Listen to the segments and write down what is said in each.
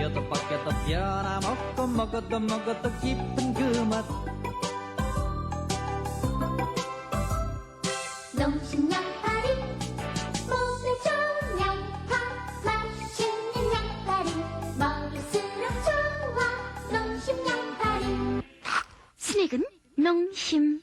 벗겨도 벗겨도 변함없고 먹어도 먹어도 깊은 그 맛. 농심 양파리 먹을수록 좋아. 농심양파리. 스낵은 농심.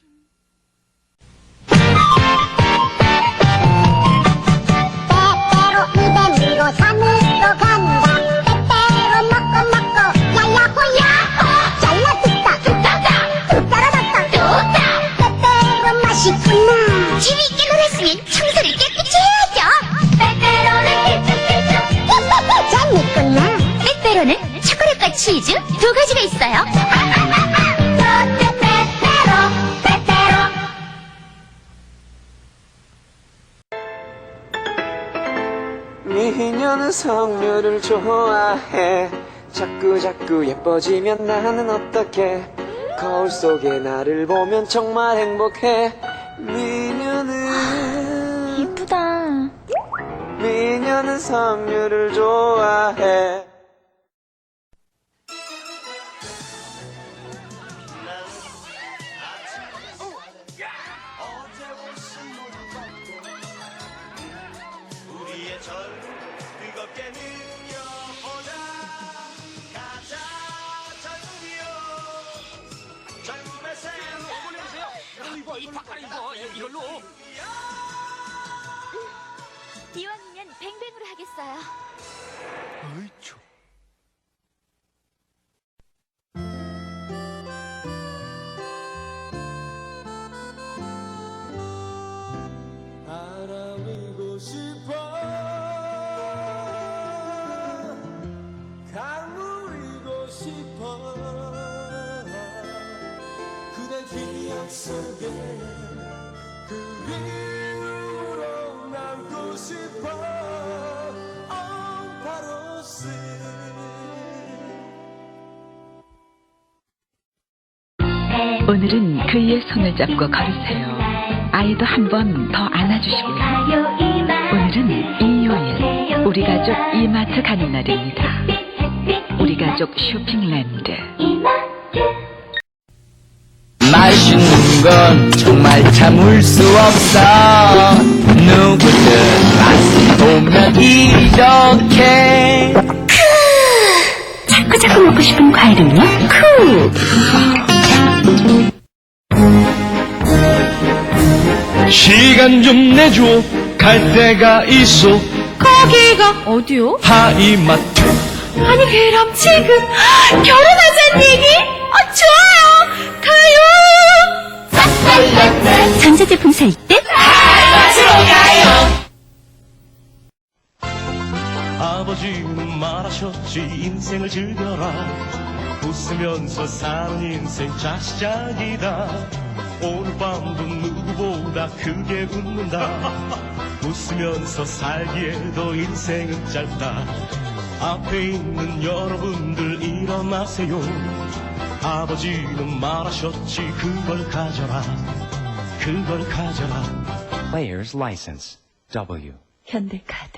치즈 두 가지가 있어요. 미녀는 성류를 좋아해. 자꾸 자꾸 예뻐지면 나는 어떡해? 거울 속에 나를 보면 정말 행복해. 미녀는 이쁘다. 미녀는 성류를 좋아해 이왕이면 뱅뱅으로 하겠어요. 바람이 속에 그리움으로 남고 싶어 오늘은 그이의 손을 잡고 걸으세요. 아이도 한 번 더 안아주시고요. 오늘은 일요일 우리 가족 이마트 가는 날입니다. 우리 가족 쇼핑랜드. 건 정말 참을 수 없어 누구든 맛을 보면 이렇게 자꾸 자꾸 먹고 싶은 과일은요? 쿠! 시간 좀 내줘 갈 데가 있어 거기가 어디요? 하이마트 아니 그럼 지금 결혼하자는 얘기? 아 좋아요 가요 전자제품 살 때? 아버지는 말하셨지 인생을 즐겨라. 웃으면서 사는 인생 자시작이다. 오늘 밤도 누구보다 크게 웃는다. 웃으면서 살기에도 인생은 짧다. 앞에 있는 여러분들 일어나세요 아버지는 말하셨지 그걸 가져라 그걸 가져라 Player's license. W. 현대카드.